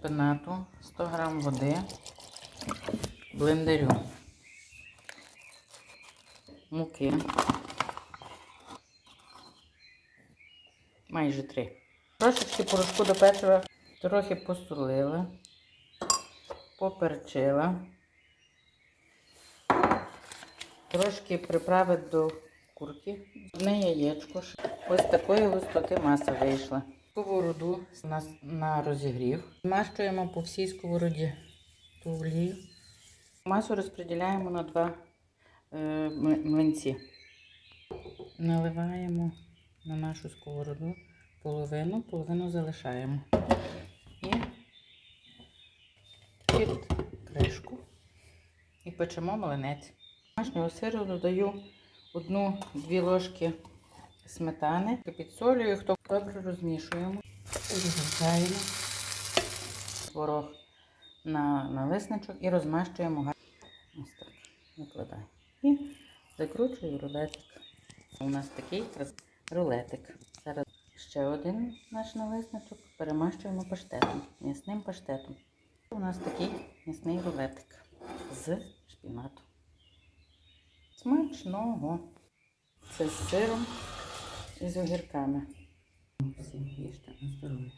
шпинату, 100 г води, блендерю, муки. Майже три. Трошечки порошку до печива трохи посолила, поперчила. Трошки приправи до курки. Одне яєчко. Ось такої густоти маса вийшла. Сковороду на, на розігрів. Змащуємо по всій сковороді ту олію. Масу розподіляємо на два е, млинці. Наливаємо на нашу сковороду половину, половину залишаємо. І під кришку. І печемо млинець. Домашнього сиру додаю одну-дві ложки сметани. Підсолюю, хто добре розмішуємо. Розгортаємо творог на налисничок і розмащуємо. Ось так. Викладаю. І закручую рулетик. У нас такий рулетик. Зараз ще один наш налисничок перемащуємо паштетом, м'ясним паштетом. У нас такий м'ясний рулетик з шпінату. Смачного. Це з сиром і з огірками. Всім їжте на здоров'я.